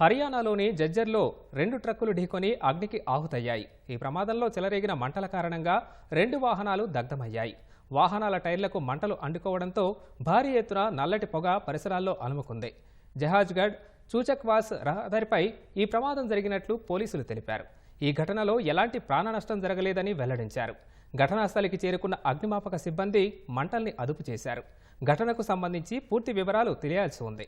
హర్యానాలోని జజ్జర్లో రెండు ట్రక్కులు ఢీకొని అగ్నికి ఆహుతయ్యాయి. ఈ ప్రమాదంలో చెలరేగిన మంటల కారణంగా రెండు వాహనాలు దగ్ధమయ్యాయి. వాహనాల టైర్లకు మంటలు అంటుకోవడంతో భారీ ఎత్తున నల్లటి పొగ పరిసరాల్లో అలుముకుంది. జహాజ్గఢ్ చూచక్వాస్ రహదారిపై ఈ ప్రమాదం జరిగినట్లు పోలీసులు తెలిపారు. ఈ ఘటనలో ఎలాంటి ప్రాణ నష్టం జరగలేదని వెల్లడించారు. ఘటనా స్థలికి చేరుకున్న అగ్నిమాపక సిబ్బంది మంటల్ని అదుపు చేశారు. ఘటనకు సంబంధించి పూర్తి వివరాలు తెలియాల్సి ఉంది.